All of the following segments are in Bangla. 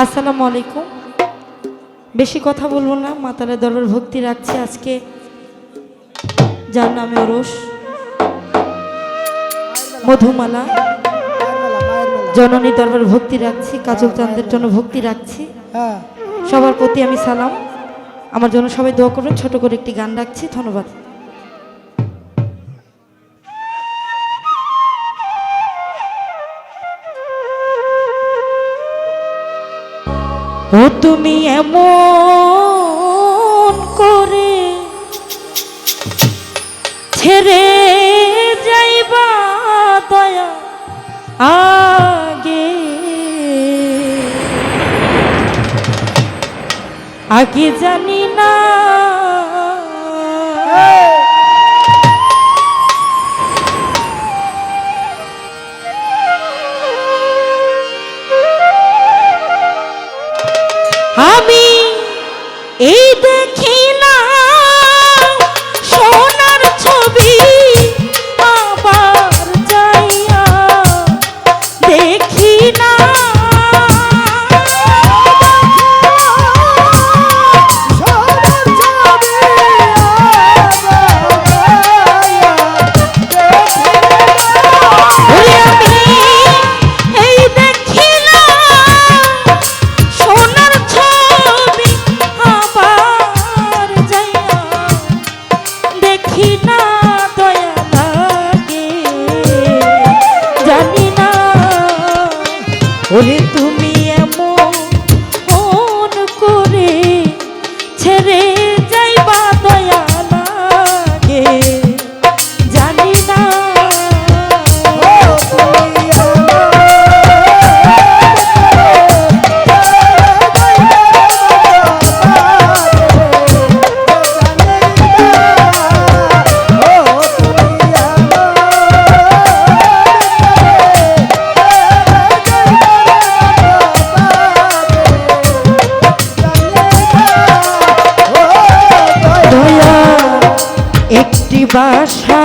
আসসালামু আলাইকুম। বেশি কথা বলব না মাতারের দরবার ভক্তি রাখছি আজকে। যার নামে ওরস, মধুমালা, জননী দরবার ভক্তি রাখছি, কাজল চাঁদের জন্য ভক্তি রাখছি। সবার প্রতি আমি সালাম। আমার জন্য সবাই দোয়া করবেন, ছোট করে একটি গান রাখছি, ধন্যবাদ। ও তুমি এমন করে ছেড়ে যাইবা দয়া আগে। আগে জানি না আমি এই ওরে তুমি বাসা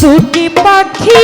দুটি পাখি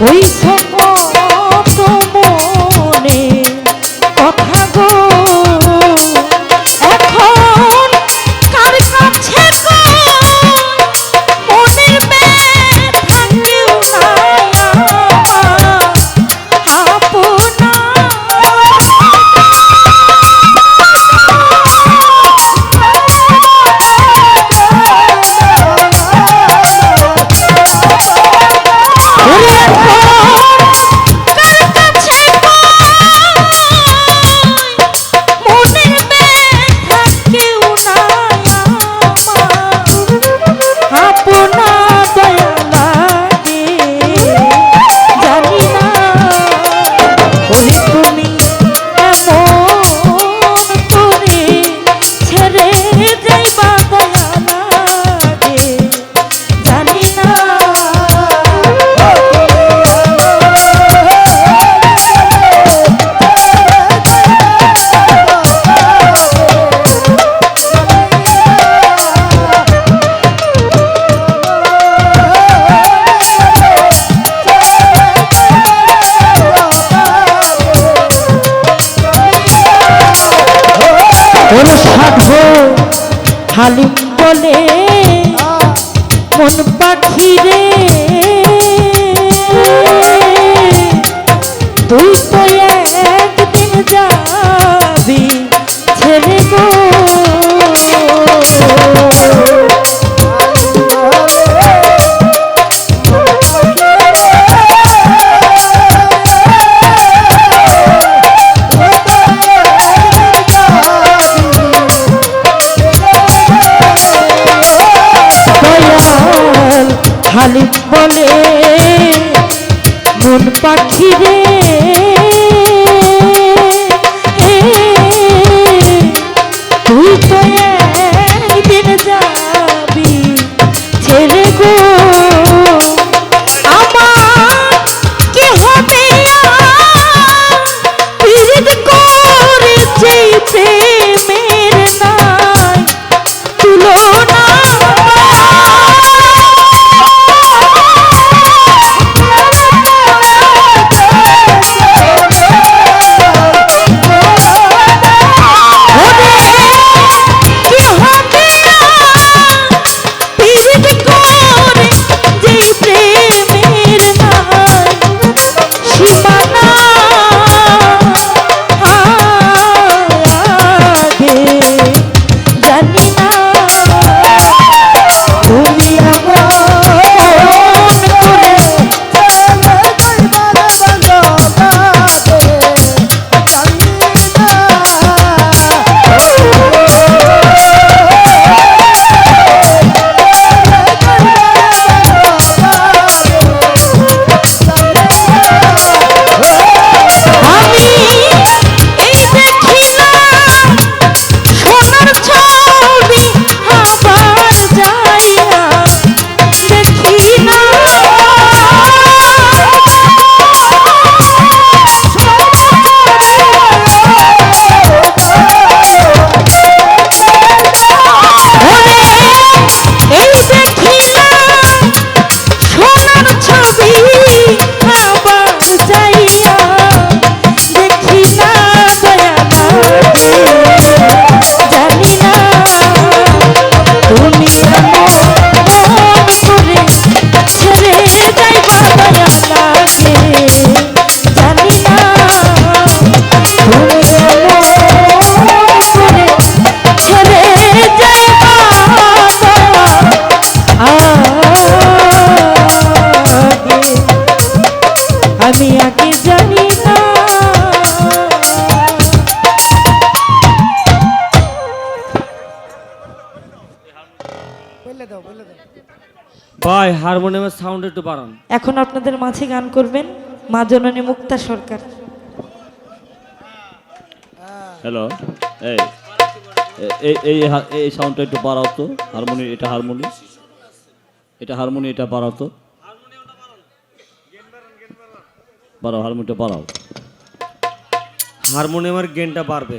ওই ওরে আচ্ছা। সাধু হালিম বলে মন পাখি রে তুই পাখি রে। হারমোনিয়ামের সাউন্ড একটু বাড়ান। এখন আপনাদের মাঝে গান করবেন মা জননী মুক্তা সরকার। হ্যালো এই এই এই এই সাউন্ডটা একটু বাড়াও তো হারমোনি এটা হারমোনি এটা হারমোনি এটা বাড়াও তো। বাড়াও হারমোনিটা বাড়াও। হারমোনিয়ামের গেনটা বাড়বে।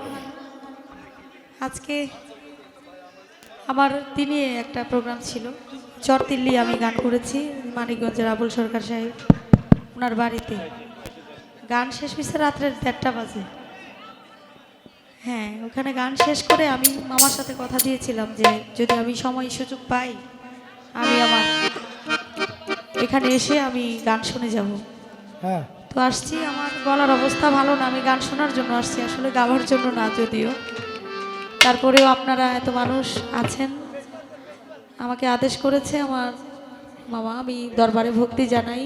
আজকে আমার দিনে একটা প্রোগ্রাম ছিল। চরতিল্লি আমি গান করেছি মানিকগঞ্জের আবুল সরকার সাহেব ওনার বাড়িতে। গান শেষ হয়েছে রাত্রে দেড়টা বাজে। হ্যাঁ ওখানে গান শেষ করে আমি মামার সাথে কথা দিয়েছিলাম যে যদি আমি সময় সুযোগ পাই আমি আমার এখানে এসে আমি গান শুনে যাব। হ্যাঁ। তো আসছি আমার গলার অবস্থা ভালো না আমি গান শোনার জন্য আসছি আসলে গাওয়ার জন্য না যদিও। তারপরেও আপনারা এত মানুষ আছেন। আমাকে আদেশ করেছে আমার মামা আমি দরবারে ভক্তি জানাই।